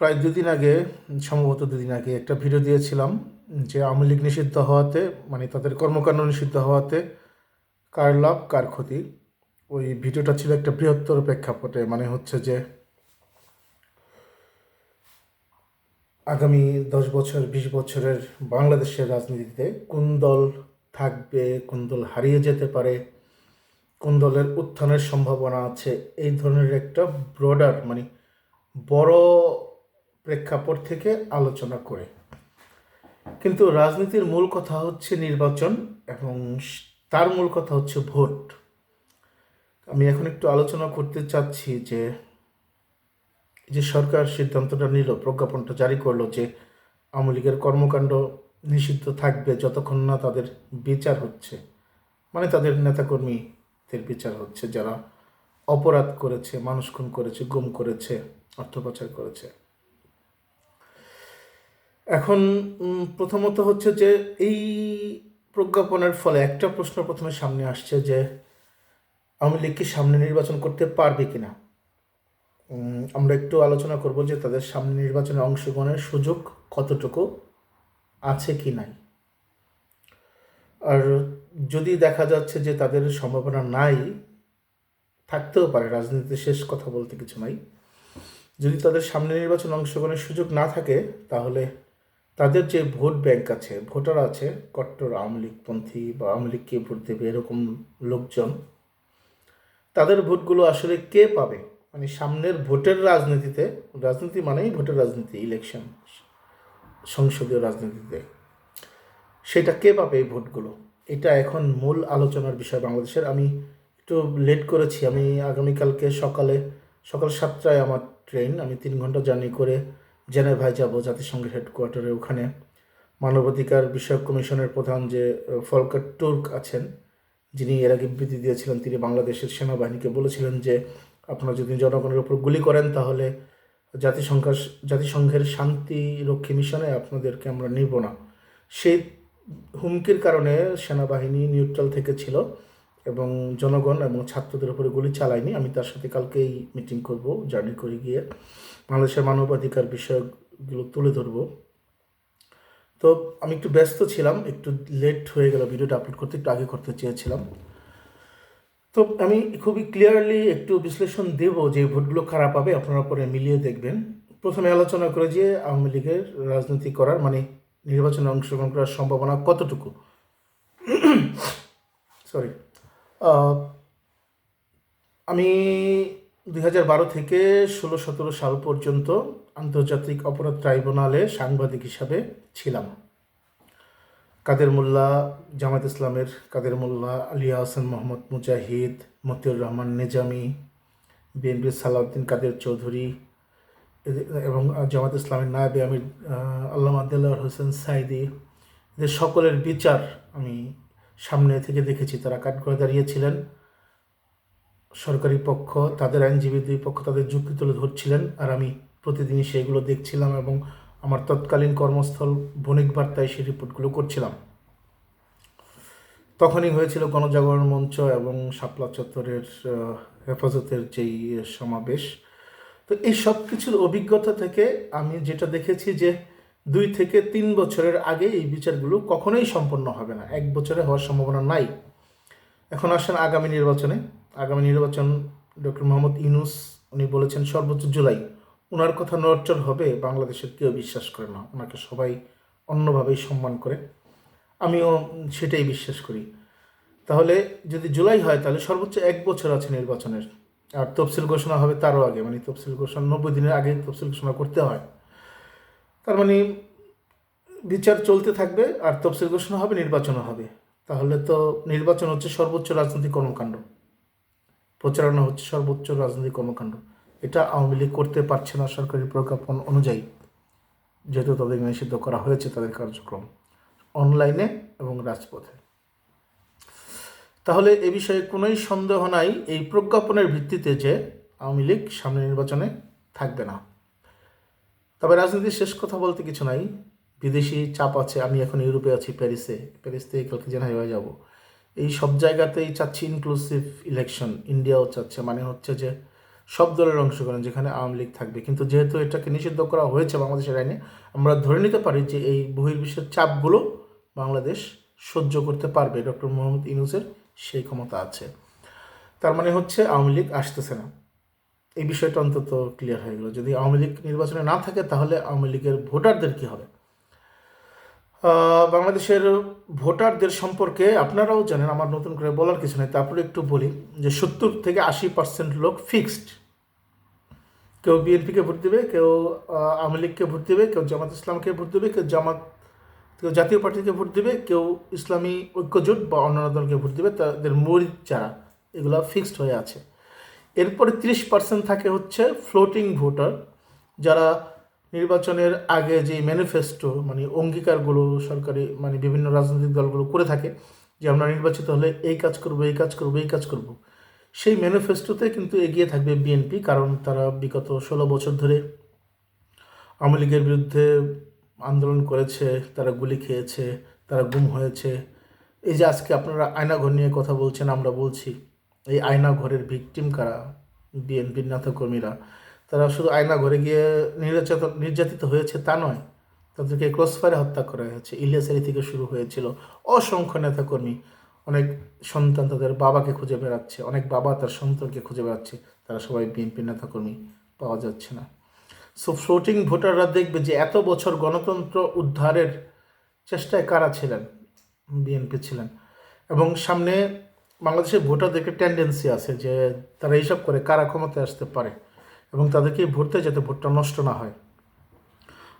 প্রায় দুদিন আগে, সম্ভবত দুদিন আগে একটা ভিডিও দিয়েছিলাম যে আওয়ামী লীগ নিষিদ্ধ হওয়াতে মানে তাদের কর্মকাণ্ড নিষিদ্ধ হওয়াতে কার লাভ, কার ক্ষতি? ওই ভিডিওটা ছিল একটা বৃহত্তর প্রেক্ষাপটে মানে হচ্ছে যে আগামী দশ বছর, বিশ বছরের বাংলাদেশের রাজনীতিতে কোন দল থাকবে, কোন দল হারিয়ে যেতে পারে, কোন দলের উত্থানের সম্ভাবনা আছে, এই ধরনের একটা ব্রডার মানে বড় প্রেক্ষাপট থেকে আলোচনা করে। কিন্তু রাজনীতির মূল কথা হচ্ছে নির্বাচন এবং তার মূল কথা হচ্ছে ভোট। আমি এখন একটু আলোচনা করতে চাচ্ছি যে যে সরকার সিদ্ধান্তটা নিল, প্রজ্ঞাপনটা জারি করল যে, আওয়ামী লীগের কর্মকাণ্ড নিষিদ্ধ থাকবে যতক্ষণ না তাদের বিচার হচ্ছে। মানে তাদের নেতাকর্মীদের বিচার হচ্ছে, যারা অপরাধ করেছে, মানুষ খুন করেছে, গুম করেছে। অর্থ পাচার করেছে। এখন প্রথমত হচ্ছে যে এই প্রজ্ঞাপনের ফলে একটা প্রশ্ন প্রথমে সামনে আসছে যে আওয়ামী লীগ কি সামনে নির্বাচন করতে পারবে কিনা? উম, আমরা একটু আলোচনা করব যে তাদের সামনে নির্বাচনে অংশগ্রহণের সুযোগ কতটুকু আছে কি নাই। আর যদি দেখা যাচ্ছে যে তাদের সম্ভাবনা নাই থাকতেও পারে রাজনীতিতে শেষ কথা বলতে কিছু নাই। যদি তাদের সামনে নির্বাচন অংশগ্রহণের সুযোগ না থাকে, তাহলে তাদের যে ভোট ব্যাংক আছে, ভোটার আছে, কট্টর, আওয়ামী লীগপন্থী বা আওয়ামী লীগকে ভোট দেবে এরকম লোকজন, তাদের ভোটগুলো আসলে কে পাবে? মানে সামনের ভোটের রাজনীতিতে, রাজনীতি মানেই ভোটের রাজনীতি ইলেকশন সংসদীয় রাজনীতিতে। সেটা কে পাবে এই ভোটগুলো? এটা এখন মূল আলোচনার বিষয় বাংলাদেশের। আমি একটু লেট করেছি। আমি আগামীকালকে সকালে, সকাল সাতটায় আমার ট্রেন। আমি তিন ঘণ্টা জার্নি করে জেনেভায় যাব জাতিসংঘের হেডকোয়ার্টারে। ওখানে মানবাধিকার বিষয়ক কমিশনের প্রধান যে ফলকার টুর্ক আছেন, যিনি এর আগে বিবৃতি দিয়েছিলেন, তিনি বাংলাদেশের সেনাবাহিনীকে বলেছিলেন যে, আপনারা যদি জনগণের উপর গুলি করেন তাহলে জাতিসংঘ জাতিসংঘের শান্তিরক্ষী মিশনে আপনাদেরকে আমরা নিব না। সেই হুমকির কারণে সেনাবাহিনী নিউট্রাল থেকে ছিল। এবং জনগণ এবং ছাত্রদের উপরে গুলি চালায়নি। আমি তার সাথে কালকেই মিটিং করব জার্নি করে গিয়ে বাংলাদেশের মানবাধিকার বিষয়গুলো তুলে ধরবো। তো আমি একটু ব্যস্ত ছিলাম, একটু লেট হয়ে গেল ভিডিওটা আপলোড করতে, একটু আগে করতে চেয়েছিলাম। তো আমি খুবই ক্লিয়ারলি একটু বিশ্লেষণ দেব যে ভোটগুলো খারাপ হবে আপনারা পরে মিলিয়ে দেখবেন। প্রথমে আলোচনা করে যে আওয়ামী লীগের রাজনীতি করার মানে নির্বাচনে অংশগ্রহণ করার সম্ভাবনা কতটুকু। সরি আমি দুই হাজার বারো থেকে ষোলো সতেরো সাল পর্যন্ত আন্তর্জাতিক অপরাধ ট্রাইব্যুনালে সাংবাদিক হিসাবে ছিলাম। কাদের মোল্লা জামাত ইসলামের কাদের মোল্লা আলিয়া হাসান, মোহাম্মদ মুজাহিদ, মতিউর রহমান, নিজামি, বিএনপি, সালাউদ্দিন কাদের চৌধুরী এবং জামাত ইসলামের নায়েবে আমির আল্লাহ আল্লামা হোসেন সাইদি। এদের সকলের বিচার আমি সামনে থেকে দেখেছি তারা কাঠগড়ে দাঁড়িয়েছিলেন সরকারি পক্ষ, তাদের আইনজীবী দুই পক্ষ তাদের যুক্তি তুলে ধরছিলেন আর আমি প্রতিদিনই সেগুলো দেখছিলাম এবং আমার তৎকালীন কর্মস্থল বণিক বার্তায় সেই রিপোর্টগুলো করছিলাম। তখনই হয়েছিল গণজাগরণ মঞ্চ এবং শাপলা চত্বরের হেফাজতের যেই সমাবেশ। তো এই সব কিছুর অভিজ্ঞতা থেকে আমি যেটা দেখেছি যে দুই থেকে তিন বছরের আগে এই বিচারগুলো কখনোই সম্পন্ন হবে না। এক বছরে হওয়ার সম্ভাবনা নাই। এখন আসেন আগামী নির্বাচনে। আগামী নির্বাচন ডক্টর মোহাম্মদ ইউনুস, উনি বলেছেন সর্বোচ্চ জুলাই। ওনার কথা নড়চড় হবে, বাংলাদেশের কেউ বিশ্বাস করে না। ওনাকে সবাই অন্যভাবেই সম্মান করে। আমিও সেটাই বিশ্বাস করি। তাহলে যদি জুলাই হয়, তাহলে সর্বোচ্চ এক বছর আছে নির্বাচনের। আর তফসিল ঘোষণা হবে তারও আগে। মানে তফসিল ঘোষণা নব্বই দিনের আগে তফসিল ঘোষণা করতে হয়। তার মানে বিচার চলতে থাকবে আর তফসিল ঘোষণা হবে, নির্বাচনও হবে। তাহলে তো নির্বাচন হচ্ছে সর্বোচ্চ রাজনৈতিক কর্মকাণ্ড। প্রচারণা হচ্ছে সর্বোচ্চ রাজনৈতিক কর্মকাণ্ড। এটা আওয়ামী লীগ করতে পারছে না সরকারি প্রজ্ঞাপন অনুযায়ী, যেহেতু তাদের নিষিদ্ধ করা হয়েছে তাদের কার্যক্রম অনলাইনে এবং রাজপথে। তাহলে এ বিষয়ে কোনোই সন্দেহ নাই, এই প্রজ্ঞাপনের ভিত্তিতে যে আওয়ামী লীগ সামনে নির্বাচনে থাকবে না। তবে রাজনীতির শেষ কথা বলতে কিছু নাই। বিদেশি চাপ আছে, আমি এখন ইউরোপে আছি, প্যারিসে। প্যারিস থেকে কালকে জেনাইভায় যাব। এই সব জায়গাতেই চাচ্ছি ইনক্লুসিভ ইলেকশন ইন্ডিয়াও চাচ্ছে মানে হচ্ছে যে সব দলের অংশগ্রহণ যেখানে আওয়ামী লীগ থাকবে। কিন্তু যেহেতু এটাকে নিষিদ্ধ করা হয়েছে বাংলাদেশের আইনে, আমরা ধরে নিতে পারি যে এই বহির্বিশ্বের চাপগুলো বাংলাদেশ সহ্য করতে পারবে। ডক্টর মোহাম্মদ ইউনুসের সেই ক্ষমতা আছে। তার মানে হচ্ছে আওয়ামী লীগ আসতেছে না। এই বিষয়টা অন্তত ক্লিয়ার হয়ে গেল। যদি আওয়ামী লীগ নির্বাচনে না থাকে, তাহলে আওয়ামী লীগের ভোটারদের কী হবে? বাংলাদেশের ভোটারদের সম্পর্কে আপনারাও জানেন, আমার নতুন করে বলার কিছু নেই, তারপরে একটু বলি যে সত্তর থেকে আশি পার্সেন্ট লোক ফিক্সড কেউ বিএনপিকে ভোট দেবে, কেউ আওয়ামী লীগকে ভোট দেবে, কেউ জামাত ইসলামকে ভোট দেবে, কেউ জামাত, কেউ জাতীয় পার্টিকে ভোট দেবে, কেউ ইসলামী ঐক্যজোট বা অন্যান্য দলকে ভোট দেবে, তাদের মরিদ যারা, এগুলো ফিক্সড হয়ে আছে। এরপরে তিরিশ পার্সেন্ট থাকে হচ্ছে ফ্লোটিং ভোটার যারা নির্বাচনের আগে যে ম্যানিফেস্টো মানে অঙ্গীকারগুলো সরকারি মানে বিভিন্ন রাজনৈতিক দলগুলো করে থাকে, যে আমরা নির্বাচিত হলে এই কাজ করব, এই কাজ করব, এই কাজ করব। সেই ম্যানিফেস্টোতে কিন্তু এগিয়ে থাকবে বিএনপি কারণ তারা বিগত ষোলো বছর ধরে আওয়ামী লীগের বিরুদ্ধে আন্দোলন করেছে, তারা গুলি খেয়েছে, তারা গুম হয়েছে। এই যে আজকে আপনারা আয়নাঘর নিয়ে কথা বলছেন, আমরা বলছি এই আয়নাঘরের ভিকটিম কারা? বিএনপির নেতাকর্মীরা। তারা শুধু আয়নাঘরে গিয়ে নির্যাতন নির্যাতিত হয়েছে তা নয়, তাদেরকে ক্রসফায়ারে হত্যা করা হয়েছে। ইলিয়াসারি থেকে শুরু হয়েছিল অসংখ্য নেতাকর্মী। অনেক সন্তান তাদের বাবাকে খুঁজে বেড়াচ্ছে, অনেক বাবা তার সন্তানকে খুঁজে বেড়াচ্ছে। তারা সবাই বিএনপির নেতাকর্মী, পাওয়া যাচ্ছে না। সো ফ্লোটিং ভোটাররা দেখবে যে এত বছর গণতন্ত্র উদ্ধারের চেষ্টায় কারা ছিলেন? বিএনপি ছিলেন। এবং সামনে বাংলাদেশের ভোটারদেরকে টেন্ডেন্সি আছে যে তারা এইসব করে কারা ক্ষমতায় আসতে পারে এবং তাদেরকে ভোটতে যাতে ভোটটা নষ্ট না হয়।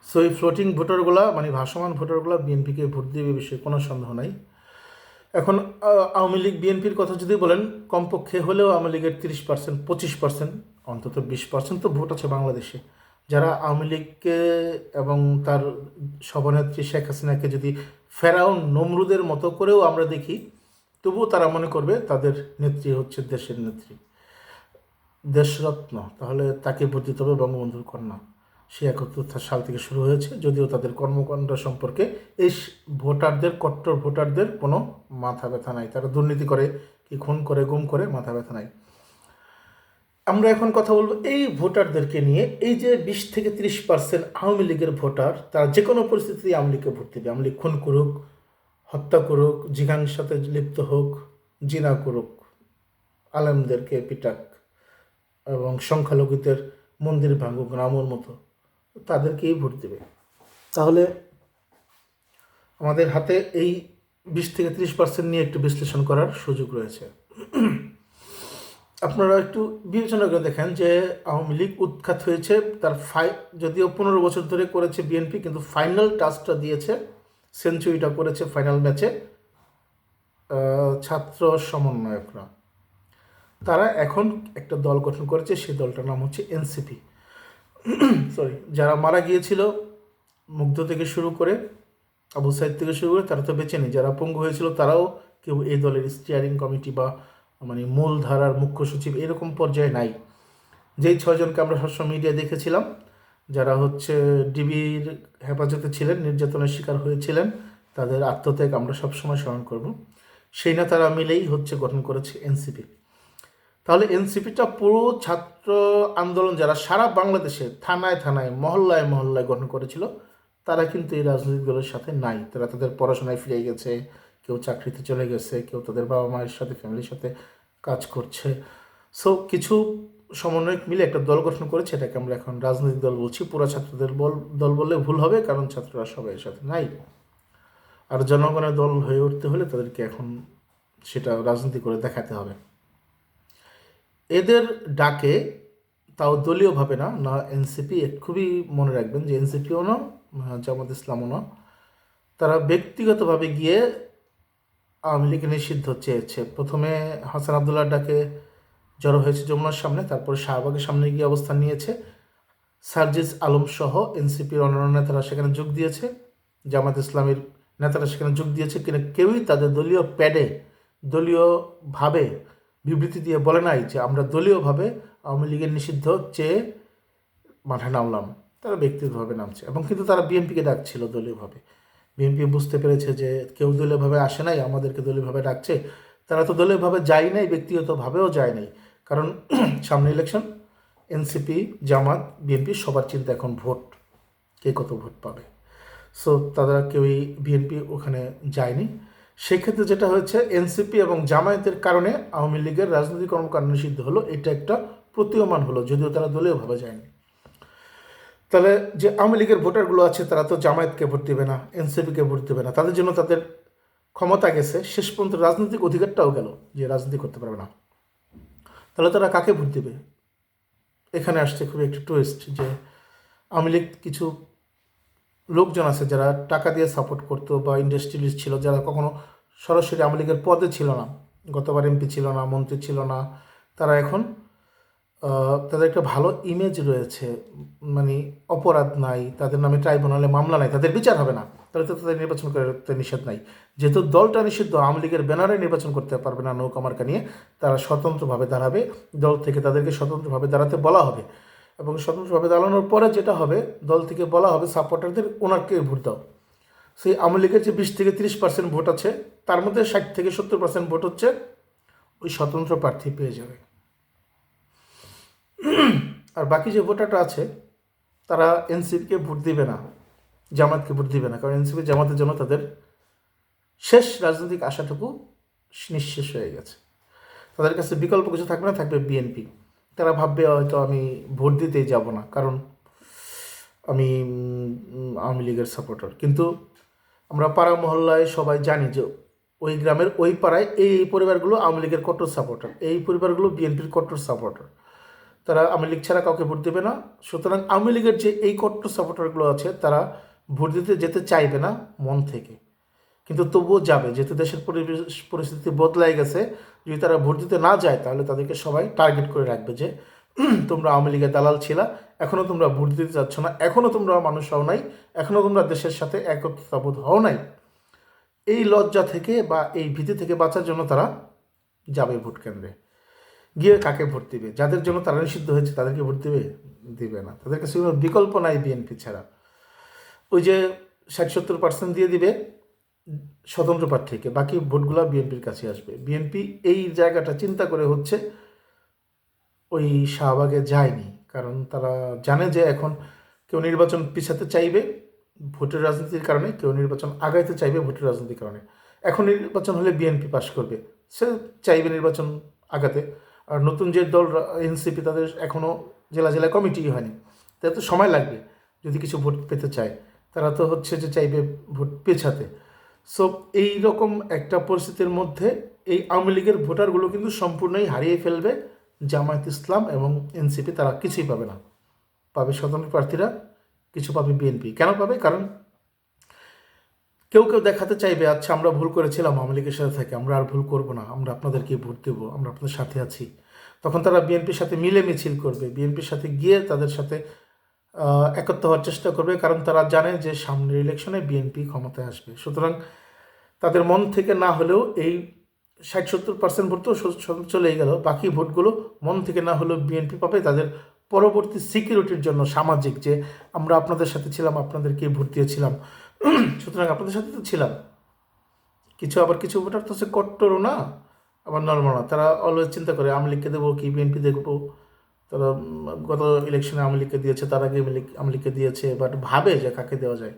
সো এই ফ্লোটিং ভোটারগুলা মানে ভাসমান ভোটারগুলা বিএনপিকে ভোট দেবে বিষয়ে কোনো সন্দেহ নাই। এখন আওয়ামী লীগ বিএনপির কথা যদি বলেন, কমপক্ষে হলেও আওয়ামী লীগের তিরিশ পার্সেন্ট পঁচিশ পার্সেন্ট অন্তত বিশ পার্সেন্ট তো ভোট আছে বাংলাদেশে। যারা আওয়ামী লীগকে এবং তার সভানেত্রী শেখ হাসিনাকে যদি ফেরাউন, নমরুদের মতো করেও আমরা দেখি তবুও তারা মনে করবে তাদের নেত্রী হচ্ছে দেশের নেত্রী। দেশরত্ন, তাহলে তাকে দিতে হবে বঙ্গবন্ধুর কন্যা। সে একাত্তর সাল থেকে শুরু হয়েছে, যদিও তাদের কর্মকাণ্ড সম্পর্কে এই ভোটারদের, কট্টর ভোটারদের কোনো মাথা ব্যথা নাই। তারা দুর্নীতি করে, কি খুন করে, গুম করে, মাথা ব্যথা নাই। আমরা এখন কথা বলব এই ভোটারদেরকে নিয়ে। এই যে বিশ থেকে তিরিশ পার্সেন্ট আওয়ামী লীগের ভোটার, তারা যে কোনো পরিস্থিতিতে আওয়ামী লীগকে ভোট দেবে। আওয়ামী লীগ খুন করুক হত্যা করুক জিঘাংর সাথে লিপ্ত হোক, জিনা করুক, আলেমদেরকে পিটাক এবং সংখ্যালঘুদের মন্দির ভাঙুক রামর মতো, তাদেরকেই ভোট দেবে। তাহলে আমাদের হাতে এই বিশ থেকে ত্রিশ পার্সেন্ট নিয়ে একটু বিশ্লেষণ করার সুযোগ রয়েছে। আপনারা একটু বিবেচনা করে দেখেন যে আওয়ামী লীগ উৎখাত হয়েছে, তার ফাই যদিও পনেরো বছর ধরে করেছে বিএনপি, কিন্তু ফাইনাল টাচটা দিয়েছে সেঞ্চুরিটা করেছে ফাইনাল ম্যাচে ছাত্র সমন্বয়করা। তারা এখন একটা দল গঠন করেছে সেই দলটার নাম হচ্ছে এনসিপি। সরি যারা মারা গিয়েছিল মুগ্ধ থেকে শুরু করে, আবু সাইদ থেকে শুরু করে, তারা তো বেঁচে নেই। যারা পঙ্গু হয়েছিল, তারাও কেউ এই দলের স্টিয়ারিং কমিটি বা মানে মূল ধারার মুখ্য সচিব এরকম পর্যায়ে নাই। যেই ছয়জনকে আমরা সবসময় মিডিয়া দেখেছিলাম যারা হচ্ছে ডিবির হেফাজতে ছিলেন, নির্যাতনের শিকার হয়েছিলেন, তাদের আত্মত্যাগ আমরা সবসময় স্মরণ করব। সেই নেতারা মিলেই হচ্ছে গঠন করেছে এনসিপি। তাহলে এনসিপিটা পুরো ছাত্র আন্দোলন যারা সারা বাংলাদেশে থানায় থানায়, মহল্লায় মহল্লায় গঠন করেছিল, তারা কিন্তু এই রাজনৈতিক দলের সাথে নাই। তারা তাদের পড়াশোনায় ফিরে গেছে, কেউ চাকরিতে চলে গেছে, কেউ তাদের বাবা মায়ের সাথে, ফ্যামিলির সাথে কাজ করছে। সো কিছু সমন্বয়ক মিলে একটা দল গঠন করেছে, এটাকে আমরা এখন রাজনৈতিক দল বলছি, পুরো ছাত্রদের বল, দল বললে ভুল হবে, কারণ ছাত্ররা সবাই সাথে নাই। আর জনগণের দল হয়ে উঠতে হলে তাদেরকে এখন সেটা রাজনীতি করে দেখাতে হবে। এদের ডাকে তাও দলীয়ভাবে না না এনসিপি খুবই মনে রাখবেন যে এনসিপিও না, জামাত ইসলামও না। তারা ব্যক্তিগতভাবে গিয়ে আওয়ামী লীগ নিষিদ্ধ চেয়েছে। প্রথমে হাসান আবদুল্লাহ ডাকে জড়ো হয়েছে যমুনার সামনে, তারপর শাহবাগের সামনে গিয়ে অবস্থান নিয়েছে। সার্জিস আলম সহ এনসিপির অন্যান্য নেতারা সেখানে যোগ দিয়েছে, জামাত ইসলামের নেতারা সেখানে যোগ দিয়েছে কিন্তু কেউই তাদের দলীয় প্যাডে দলীয়ভাবে বিবৃতি দিয়ে বলে নাই যে আমরা দলীয়ভাবে আওয়ামী লীগের নিষিদ্ধ চেয়ে মাঠে নামলাম। তারা ব্যক্তিগতভাবে নামছে এবং কিন্তু তারা বিএনপিকে ডাকছিল দলীয়ভাবে। বিএনপি বুঝতে পেরেছে যে কেউ দলীয়ভাবে আসে নাই, আমাদেরকে দলীয়ভাবে ডাকছে। তারা তো দলীয়ভাবে যায় নাই, ব্যক্তিগতভাবেও যায় নাই। কারণ সামনে ইলেকশন এনসিপি জামাত বিএনপি সবার চিন্তা এখন ভোট, কে কত ভোট পাবে। সো তারা কেউই বিএনপি ওখানে যায়নি। সেক্ষেত্রে যেটা হয়েছে এনসিপি এবং জামায়াতের কারণে আওয়ামী লীগের রাজনৈতিক কর্মকাণ্ড নিষিদ্ধ হলো, এটা একটা প্রতীয়মান হলো, যদিও তারা দলীয় ভাবে যায়নি। তাহলে যে আওয়ামী লীগের ভোটারগুলো আছে, তারা তো জামায়াতকে ভোট দেবে না এনসিপিকে ভোট দেবে না, তাদের জন্য তাদের ক্ষমতা গেছে। শেষ পর্যন্ত রাজনৈতিক অধিকারটাও গেল, যে রাজনীতি করতে পারবে না। তাহলে তারা কাকে ভোট দেবে? এখানে আসছে খুবই একটি টুইস্ট যে আওয়ামী লীগ কিছু লোকজন আছে যারা টাকা দিয়ে সাপোর্ট করতো বা ইন্ডাস্ট্রিয়ালিস্ট ছিল, যারা কখনো সরাসরি আওয়ামী লীগের পদে ছিল না। গতবার এমপি ছিল না, মন্ত্রী ছিল না। তারা এখন তাদের একটা ভালো ইমেজ রয়েছে। মানে অপরাধ নাই, তাদের নামে ট্রাইব্যুনালে মামলা নাই, তাদের বিচার হবে না। তাহলে তো তাদের নির্বাচন করতে নিষেধ নাই। যেহেতু দলটা নিষিদ্ধ, আওয়ামী লীগের ব্যানারে নির্বাচন করতে পারবে না নৌকা মার্কা নিয়ে, তারা স্বতন্ত্রভাবে দাঁড়াবে। দল থেকে তাদেরকে স্বতন্ত্রভাবে দাঁড়াতে বলা হবে। এবং স্বতন্ত্রভাবে দাঁড়ানোর পরে যেটা হবে, দল থেকে বলা হবে, সাপোর্টারদের ওনারকে ভোট দাও। সেই আওয়ামী লীগের যে বিশ থেকে তিরিশ পার্সেন্ট ভোট আছে, তার মধ্যে ষাট থেকে সত্তর পার্সেন্ট ভোট হচ্ছে ওই স্বতন্ত্র প্রার্থী পেয়ে যাবে। আর বাকি যে ভোটারটা আছে, তারা এনসিপিকে ভোট দিবে না। জামাতকে ভোট দিবে না, কারণ এনসিপি জামাতের জন্য তাদের শেষ রাজনৈতিক আশাটুকু নিঃশেষ হয়ে গেছে। তাদের কাছে বিকল্প কিছু থাকবে না, থাকবে বিএনপি। তারা ভাববে, হয়তো আমি ভোট দিতেই যাব না, কারণ আমি আওয়ামী লীগের সাপোর্টার। কিন্তু আমরা পাড়া মহল্লায় সবাই জানি যে ওই গ্রামের ওই পাড়ায় এই এই পরিবারগুলো আওয়ামী লীগের কট্টর সাপোর্টার, এই পরিবারগুলো বিএনপির কট্টর সাপোর্টার। তারা আওয়ামী লীগ ছাড়া কাউকে ভোট দেবে না। সুতরাং আওয়ামী লীগের যে এই কট্টর সাপোর্টারগুলো আছে, তারা ভোট দিতে যেতে চাইবে না মন থেকে। কিন্তু তবুও যাবে। যেহেতু দেশের পরিবেশ, পরিস্থিতি বদলাই গেছে, যদি তারা ভোট দিতে না যায়, তাহলে তাদেরকে সবাই টার্গেট করে রাখবে যে তোমরা আওয়ামী লীগের দালাল ছিলা এখনও তোমরা ভোট দিতে যাচ্ছ না এখনও তোমরা মানুষ হও নাই এখনও তোমরা দেশের সাথে একত্রতাবোধ হও নাই। এই লজ্জা থেকে বা এই ভীতি থেকে বাঁচার জন্য তারা যাবে ভোট কেন্দ্রে। গিয়ে কাকে ভোট দিবে? যাদের জন্য তারা নিষিদ্ধ হয়েছে, তাদেরকে ভোট দিবে দিবে না। তাদের কাছে কোনো বিকল্প নাই বিএনপি ছাড়া। ওই যে ষাট সত্তর পার্সেন্ট দিয়ে দিবে স্বতন্ত্র প্রার্থীকে, বাকি ভোটগুলো বিএনপির কাছে আসবে। বিএনপি এই জায়গাটা চিন্তা করে হচ্ছে ওই শাহবাগে যায়নি, কারণ তারা জানে যে এখন কেউ নির্বাচন পিছাতে চাইবে ভোটের রাজনীতির কারণে, কেউ নির্বাচন আগাইতে চাইবে ভোটের রাজনীতির কারণে। এখন নির্বাচন হলে বিএনপি পাশ করবে, সে চাইবে নির্বাচন আগাতে। আর নতুন যে দল এনসিপি, তাদের এখনও জেলা জেলা কমিটি হয়নি তাই তো সময় লাগবে যদি কিছু ভোট পেতে চায়। তারা তো হচ্ছে যে চাইবে ভোট পেছাতে। সো রকম একটা পরিস্থিতির মধ্যে এই আওয়ামী লীগের ভোটারগুলো কিন্তু সম্পূর্ণই হারিয়ে ফেলবে। জামায়াত ইসলাম এবং এনসিপি তারা কিছুই পাবে না। পাবে স্বতন্ত্র প্রার্থীরা, কিছু পাবে বিএনপি। কেন পাবে? কারণ কেউ কেউ দেখাতে চাইবে আচ্ছা আমরা ভুল করেছিলাম আওয়ামী লীগের সাথে থেকে, আমরা আর ভুল করব না, আমরা আপনাদেরকে ভোট দেব, আমরা আপনাদের সাথে আছি। তখন তারা বিএনপির সাথে মিলে মিছিল করবে। বিএনপির সাথে গিয়ে তাদের সাথে একত্র হওয়ার চেষ্টা করবে, কারণ তারা জানে যে সামনের ইলেকশনে বিএনপি ক্ষমতায় আসবে। সুতরাং তাদের মন থেকে না হলেও এই ষাট সত্তর পার্সেন্ট ভোট তো চলেই গেল। বাকি ভোটগুলো মন থেকে না হলেও বিএনপি পাবে। তাদের পরবর্তী সিকিউরিটির জন্য সামাজিক যে আমরা আপনাদের সাথে ছিলাম আপনাদেরকে ভোট দিয়েছিলাম। সুতরাং আপনাদের সাথে তো ছিলাম। কিছু আবার কিছু ভোটার তো সে কট্টরও না, আবার নর্মাল না। তারা অলওয়েজ চিন্তা করে, আওয়ামী লীগকে দেবো কি বিএনপি দেখব তারা গত ইলেকশনে আওয়ামী লীগকে দিয়েছে, তার আগে আওয়ামী লীগ লীগকে দিয়েছে বাট ভাবে যে কাকে দেওয়া যায়।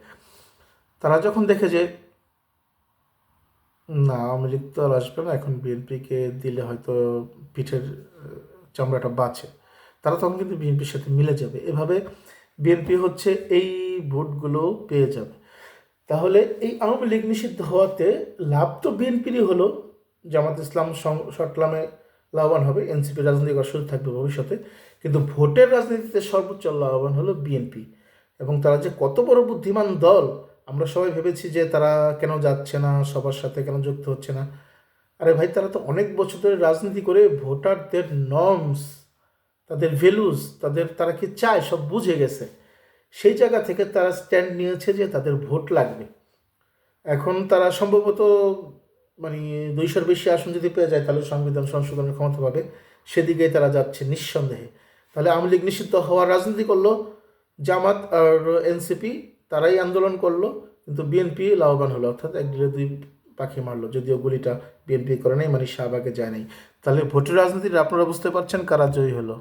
তারা যখন দেখে যে, না, আওয়ামী লীগ তো আর আসবে না, এখন বিএনপিকে দিলে হয়তো পিঠের চামড়াটা বাঁচে। তারা তখন কিন্তু বিএনপির সাথে মিলে যাবে। এভাবে বিএনপি হচ্ছে এই ভোটগুলো পেয়ে যাবে। তাহলে এই আওয়ামী লীগ নিষিদ্ধ হওয়াতে লাভ তো বিএনপিরই হলো। জামাত ইসলাম সং- শর্টলামে লাভবান হবে এনসিপি রাজনৈতিক অসুবিধা থাকবে ভবিষ্যতে। কিন্তু ভোটের রাজনীতিতে সর্বোচ্চ লাভবান হলো বিএনপি। এবং তারা যে কত বড় বুদ্ধিমান দল, আমরা সবাই ভেবেছি যে তারা কেন যাচ্ছে না, সবার সাথে কেন যুক্ত হচ্ছে না। আরে ভাই, তারা তো অনেক বছর ধরে রাজনীতি করে ভোটারদের নর্মস তাদের ভ্যালুস তাদের তারা কি চায় সব বুঝে গেছে। সেই জায়গা থেকে তারা স্ট্যান্ড নিয়েছে যে তাদের ভোট লাগবে। এখন তারা সম্ভবত মানে দুইশোর বেশি আসন যদি পেয়ে যায়, তাহলে সংবিধান সংশোধনের ক্ষমতা পাবে। সেদিকেই তারা যাচ্ছে নিঃসন্দেহে। তাহলে আওয়ামী লীগ নিষিদ্ধ হওয়ার রাজনীতি করল, জামাত আর এনসিপি তারাই আন্দোলন করল, কিন্তু বিএনপি লাভবান হলো, অর্থাৎ এক দুই পাখি মারলো। যদিও গুলিটা বিএনপি করে নাই মানে শাহবাগে যায় নাই। তাহলে ভোটের রাজনীতিটা আপনারা বুঝতে পারছেন কারা জয়ী হলো।